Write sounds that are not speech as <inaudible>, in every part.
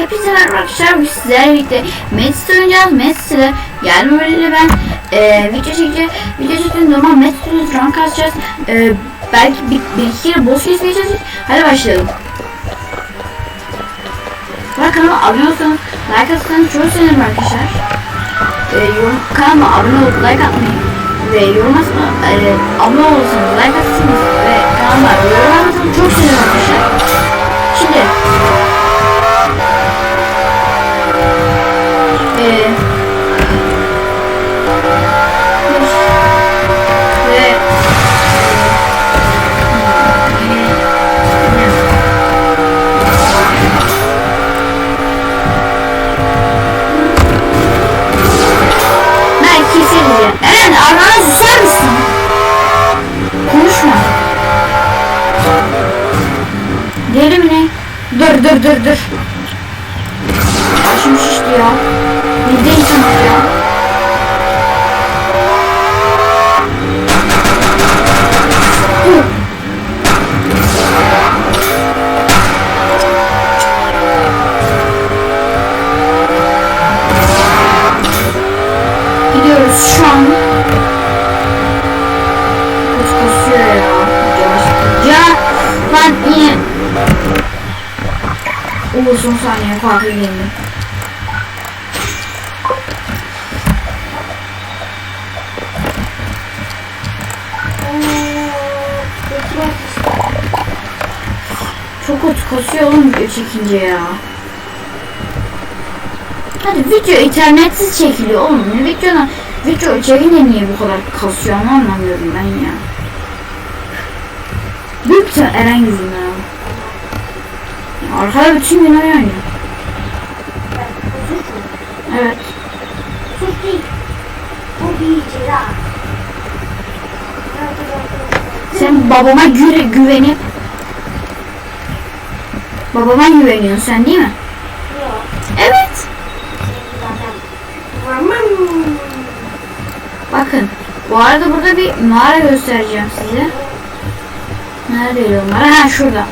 Hepinize merhaba arkadaşlar. Bugün sizlerle birlikte Metis oynayacağız. Metis ile gelme böyle ben e, video çekeceğim. Video çektiğim zaman Metis ile rank kasacağız. E, belki bir, bir iki kere boss kesmeye. Hadi başlayalım. Bana kanalıma abone olsanız, like atsanız çok sevinirim arkadaşlar. E, yorum, kanalıma abone olup like atmayı ve yorum atma, e, abone olursanız, like atsanız ve kanalıma yorum atmanız çok sevinirim arkadaşlar. Şimdi Ee, Kahve geldi. Çok kötü kasıyor oğlum video çekince ya. Hadi video internetsiz çekiliyor oğlum. Videodan video çekince niye bu kadar kasıyor anlamıyorum ben ya. Büyük Eren yüzünden. Ya Arkada bütün gün oynuyor. Evet. Suç değil. Bu bir icra. Sen babama güre güvenip babama güveniyorsun sen değil mi? Yok. Evet. Bakın. Bu arada burada bir mağara göstereceğim size. Neredeydi o mağara? Ha şurada.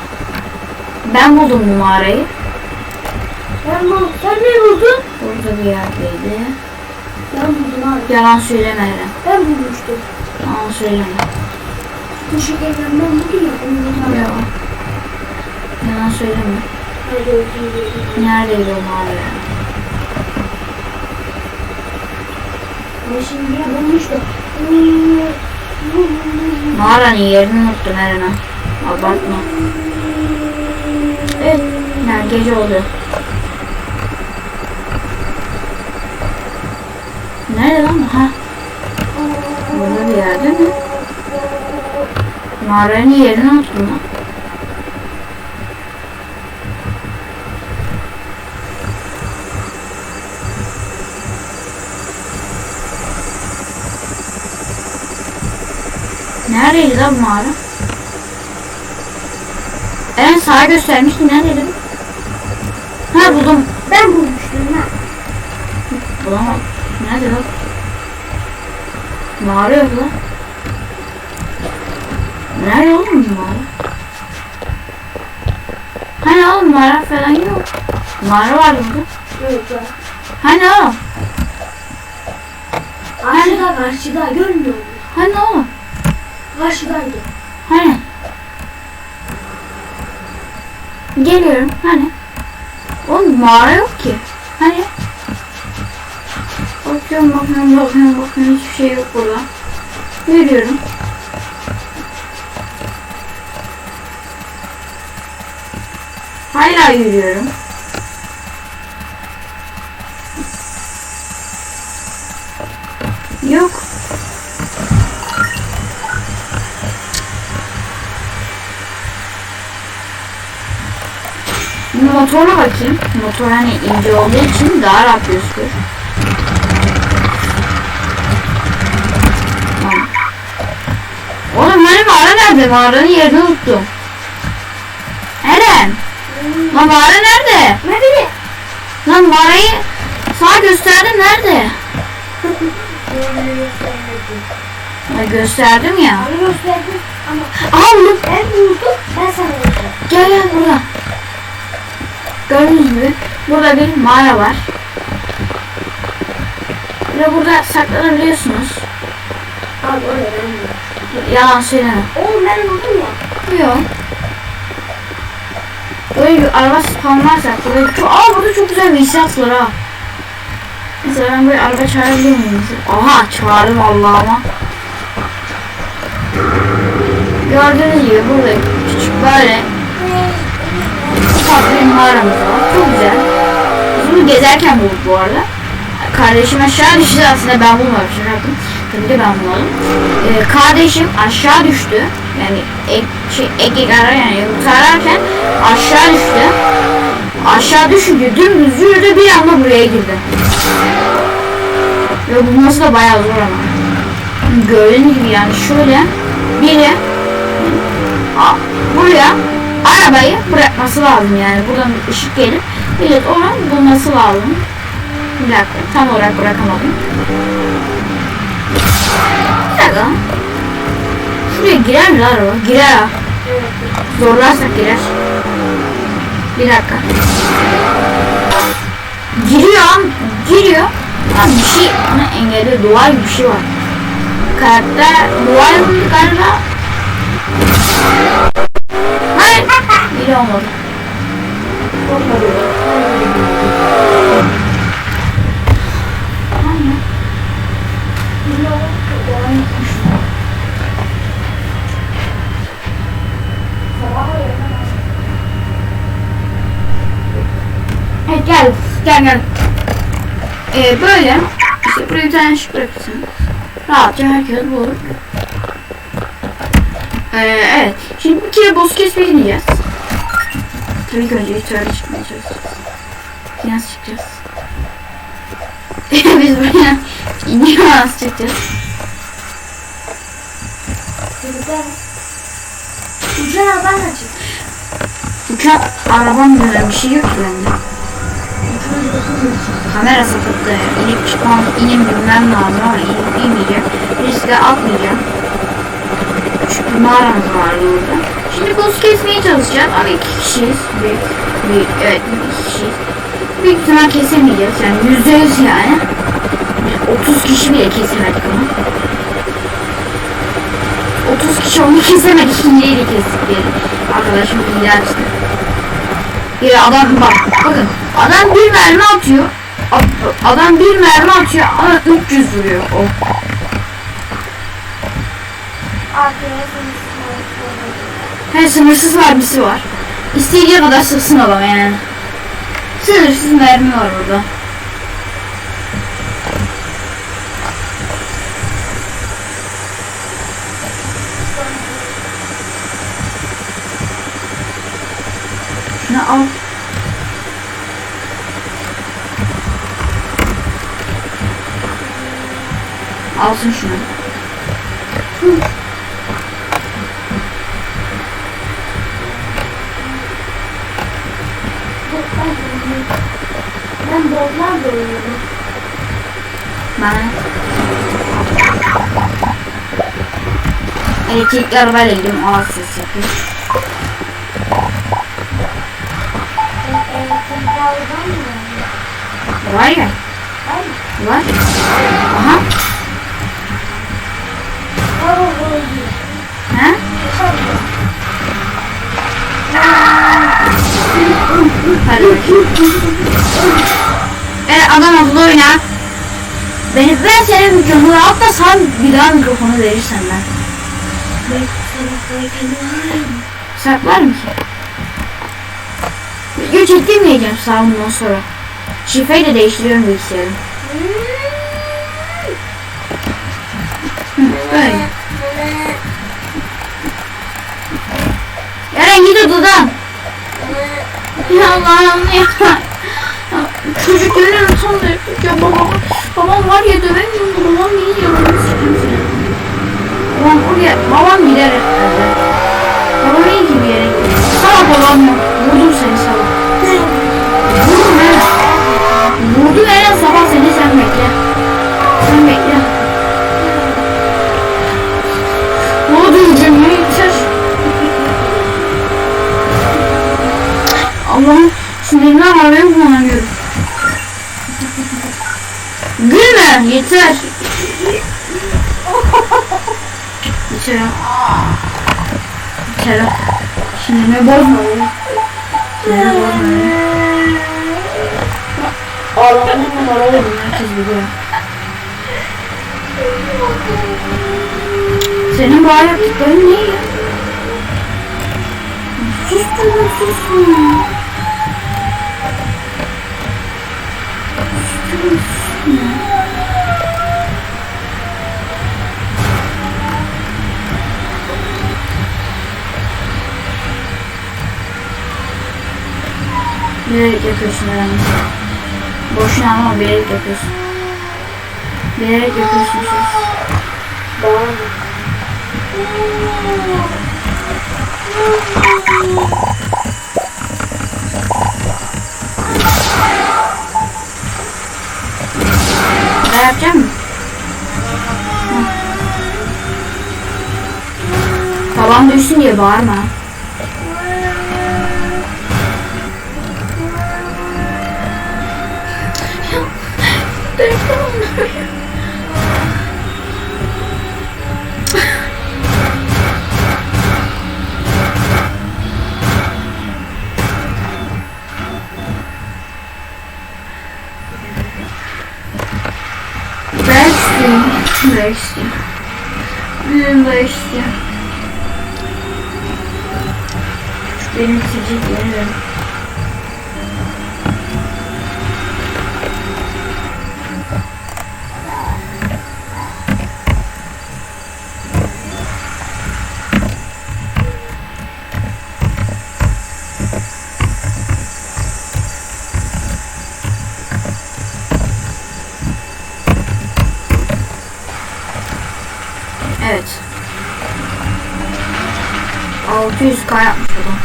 Ben buldum bu mağarayı. Bu, sen ne buldun? Burada bir yerdeydi. Ben buldum abi. Yalan söyleme Eren. Ben bulmuştum. Yalan söyleme. Düşük ekran ben buldum ya. Yalan. Yalan söyleme. Neredeydi o mağara? Ben şimdi ya bulmuştum. Mağaranın yerini unuttum Eren'e. Abartma. Evet. Yani gece oluyor. Nerede lan? Ha. Burada bir yerde mi? Mağaranın yerini unuttum lan. Neredeydi lan mağara? Eren sağa göstermişti. Neredeydi? Ha buldum. Ben bulmuştum ha. Bulamadım. Nerede lan? Mağara yok lan. Nerede oğlum mağara? Hani oğlum mağara falan yok. Mağara vardı burada. Yok ya. Hani oğlum? Karşıda karşıda görmüyor musun? Hani oğlum? Karşıdaydı. Hani? Geliyorum. Hani? Oğlum mağara yok ki. Hani? Bakıyorum bakıyorum bakıyorum bakıyorum hiçbir şey yok burada. Yürüyorum. Hala yürüyorum. Yok. Motoruna bakayım. Motor hani ince olduğu için daha rahat gözükür. Tamam. Oğlum hani mağara nerede? Mağaranın yerini unuttum. Eren! Lan mağara nerede? Nerede? Lan mağarayı sağ gösterdin nerede? Ya gösterdim ya. Bana gösterdin ama Aha buldum. ben buldum ben sana verdim. Gel gel burada. Gördünüz mü? Burada bir mağara var. Ve burada saklanabiliyorsunuz. Abi oraya ben. Yalan söyleme. Oğlum ben buldum ya. Yok. Böyle bir araba spamlarsak burada çok, aa burada çok güzel bir hissiyat var ha. Mesela ben böyle araba çağırabiliyor muyum? Aha çağırdım Allah'ıma. Gördüğünüz gibi burada küçük böyle ufak bir mağaramız var. Çok güzel. Bunu gezerken bulduk bu arada. Kardeşim aşağı düştü aslında ben bulmamışım. Yaptım. Ki ben bulmadım. Ee, kardeşim aşağı düştü. Yani ek, şey, ek ek arar yani yumurta ararken aşağı düştü. Aşağı düşünce dümdüz yürüdü bir anda buraya girdi. Ve bulması da bayağı zor ama. Gördüğünüz gibi yani şöyle biri buraya arabayı bırakması lazım yani buradan ışık gelip millet onu bulması lazım. Bir dakika tam olarak bırakamadım. Girer mi lan araba? Girer ha. Zorlarsak girer. Bir dakika. Giriyor giriyor. Abi bir şey onu engelliyor. Duvar bir şey var. Karakter duvar yapıldı galiba. Hayır. Biri olmadı. Aynen. Evet gel. Gel gel. Ee, böyle. İşte buraya bir tane ışık bırakırsın. Rahatça herkes bulur. Ee, evet. Şimdi bir kere boss kesmeye gideceğiz. Tabii ki önce yukarı çıkmaya çalışacağız. Nasıl çıkacağız? <laughs> Biz buraya nasıl çıkacağız? Uçan ben açık. Uçak arabam dönen bir şey yok ki bende. Kamera sapıttı. İnip çıkmam, inim bilmem lazım ama inip inmeyeceğim. Riske atmayacağım. Çünkü mağaramız vardı orada. Şimdi boss kesmeye çalışacağız ama iki kişiyiz. Büyük, büyük, evet iki kişiyiz. Büyük ihtimal kesemeyeceğiz yani yüzde yüz yani. 30 kişi bile kesemedik onu. 30 kişi onu kesemedik, hileyi de kestik diyelim. Arkadaşım hile açtı. Bir adam bak, bakın adam bir mermi atıyor. Adam bir mermi atıyor ama 300 vuruyor o. Her sınırsız mermisi var. İstediği kadar sıksın adam yani. Sınırsız mermi var burada. Al. Alsın şunu. Ben bozlar da oynuyorum. Ben Elektrikli arabayla gidiyorum. Ağız ses yapıyor. Var ya. Hayır. Var. Aha. Ha? Evet adam akıllı oyna. Beni ben senin mikrofonu hatta sen bir daha mikrofonu verirsen ben. Saklar mı ki? Video çektirmeyeceğim sağ bundan sonra. Şifreyi de değiştiriyorum bilgisayarım. Böyle. Eren git odadan. Ya Allah'ım ya. Çocuk gönül utandı. Ya babam, babam var ya dövemiyorum. Babam beni yalanı sıkıntı. Babam oraya, babam gider. Babam iyi ki bir yere gidiyor. Salak babam yok. Vurdum seni salak. Bunu herkes biliyor. Senin bu ayaklıkların ne ya? Sus diyorum sus ya. Sus diyorum sus ya. Bilerek yapıyorsun herhalde. Boşuna ama bilerek yapıyorsun. Bilerek yapıyorsun sus. Bağırma. Ben yapacağım mı? Tavan düşsün diye bağırma. İstiyorum. Ben istiyorum. Ben istiyorum. 600k yapmış adam.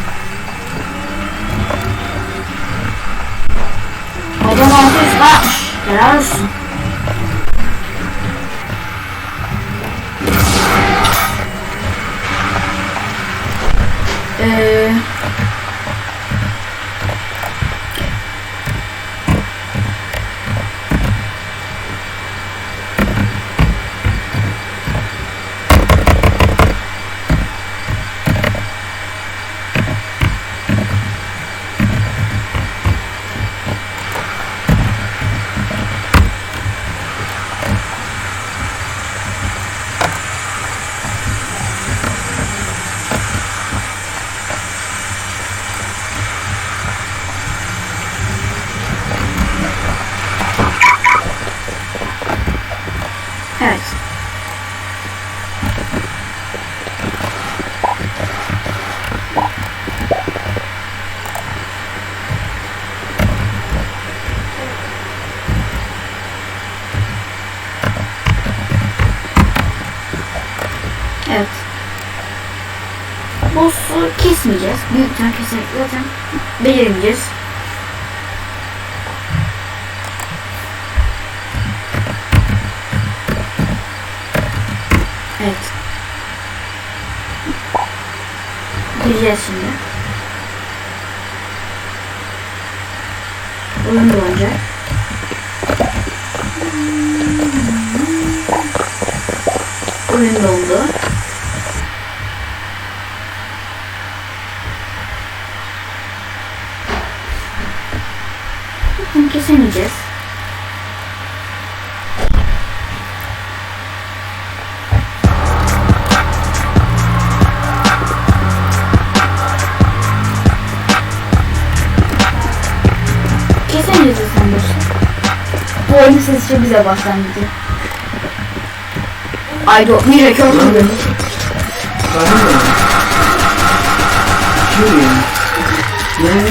Adam 600k yapmış. Helal olsun. Eee... Evet. Evet. Boss'u kesmeyeceğiz. Büyükten keserek zaten belirleyeceğiz. Evet. Gireceğiz şimdi. Oyun donacak. Oyun dondu. Bunu kesemeyeceğiz. Kesemeyeceğiz boşu. Bu oyun sesi bize başlangıcı. I don't need a? Ne?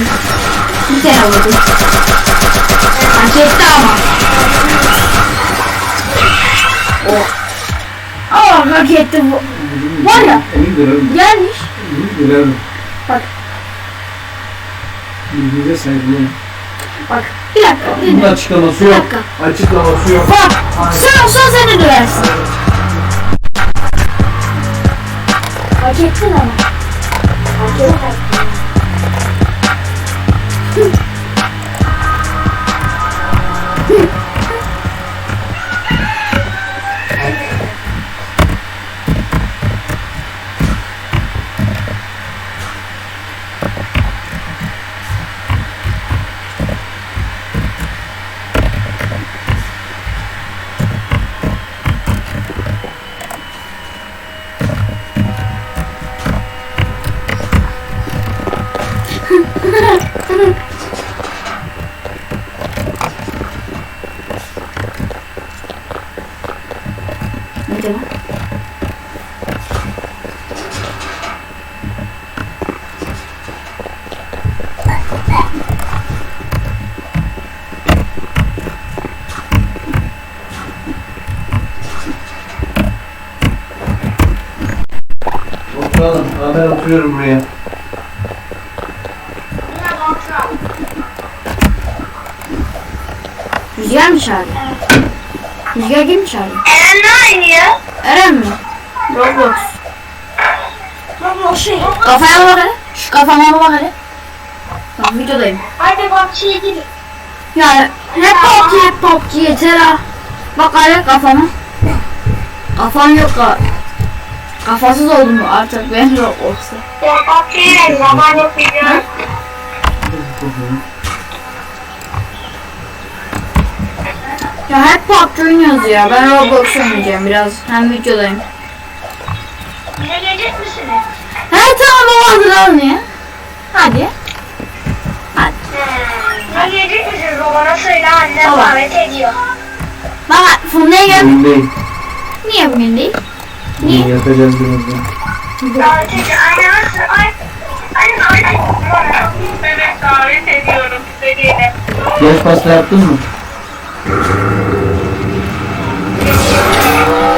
Bir tane vurdum. Hak etti ama. O. Aa hak etti bu. Var ya. Gelmiş. Bak. Birbirimize saygılı. Bak. Bir dakika. Bunun açıklaması yok. Açıklaması yok. Bak. Sen olsan seni döversin. Hak ettin ama. Hak ettin. Aa ben oturuyorum buraya. Rüzgar mı çağırdı? Rüzgar kim çağırdı? Eren ne oynuyor? Eren mi? Roblox. Roblox şey. Kafaya bak hele. Şu kafama bak hele. Tamam videodayım. Hadi bahçeye gidin. Yani hep PUBG hep PUBG yeter ha. Bak hele kafama. Kafam yok ha. Kafasız oldum artık ben Roblox'ta. Ya bahçeye zaman biliyorum. Ya hep PUBG oynuyoruz ya. Ben Roblox oynayacağım biraz. Hem videodayım. Bize gelecek misiniz? He tamam o hazırlanın ya. Hadi. Hadi. Hmm. Ne gelecek misiniz? O bana söyle annem davet ediyor. Baba Funda'ya gel. Niye bugün değil? Bugün yatacağız birazdan. Evet davet ediyorum istediğine. Yaş pasta yaptın mı?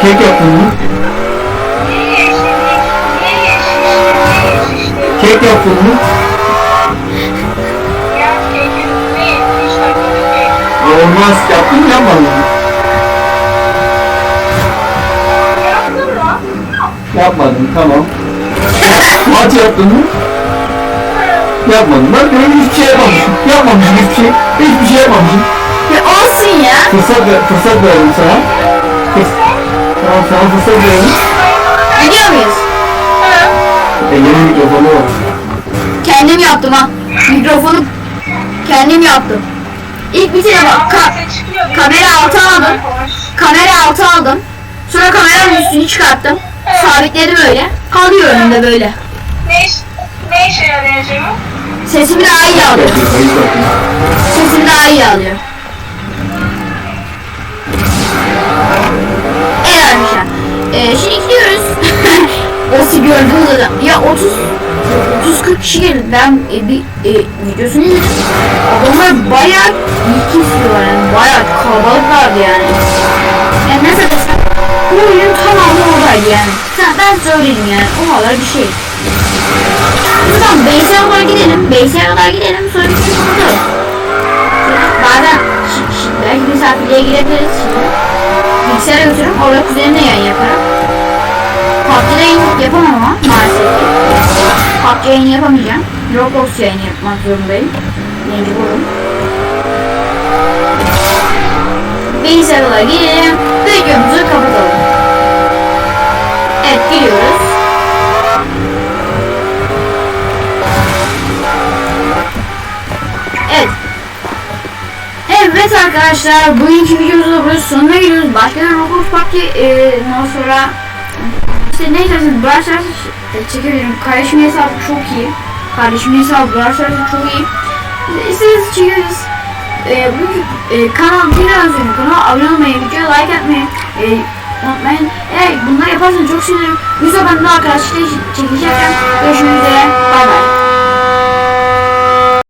Kek yaptın mı? Niye? Niye? Niye? Kek yaptın mı? Olmaz. Yaptın mı yapmadın mı? Yaptın mı? Yapmadım tamam. Maç yaptın mı? Yapmadım. Bak ben hiçbir şey yapmamışım. Yapmamışım hiçbir şey. Hiçbir şey yapmamışım. Ya olsun ya. Fırsat, ver, fırsat verdim sana. Fırs- Tamam sana fırsat verdim. Gidiyor muyuz? E, yeni mikrofonu var. Kendim yaptım ha. Mikrofonu kendim yaptım. İlk bir kere bak ka- kamera altı aldım. kamera altı aldım. Sonra kameranın üstünü çıkarttım. Sabitledim öyle. Kalıyor önümde böyle. Ne, iş, ne işe yarayacak o? Sesimi daha iyi alıyor. Sesimi daha iyi alıyor. Evet arkadaşlar. Ee, şimdi gidiyoruz. <laughs> o sizi gördüğünüz adam. Ya 30 30-40 kişi geldi. Ben e, bir e, videosunu izledim. Adamlar bayağı iyi kesiyorlar yani. Bayağı kalabalıklardı yani. Yani nasıl desem. Bu oyunun Ha, ben söyledim yani. O kadar bir şey. Tamam Beyse'ye kadar gidelim. Beyse'ye kadar gidelim. Sonra bir şey kapatalım. Bazen şi- şi- belki misafirliğe girebiliriz şimdi. Bilgisayara götürürüm. Orada kuzenimle yayın yaparım. PUBG'de yayın yapamam ama maalesef ki. PUBG yayını yapamayacağım. Roblox yayını yapmak zorundayım. Mecburum. Bilgisayara kadar gidelim. Videomuzu kapatalım. Arkadaşlar bugünkü videomuzda burası sonuna geliyoruz. Başka bir Roblox Park'ı e, sonra işte ne isterseniz Brawl ç- çekebilirim. Kardeşimin hesabı çok iyi. Kardeşimin hesabı Brawl çok iyi. İsterseniz çekeriz. E, bugün e, kanal biraz önce kanala abone olmayı, videoya like atmayı e, unutmayın. Eğer bunları yaparsanız çok sevinirim. Yoksa ben de arkadaşlar çekeceğim. Görüşmek üzere. Bay bay.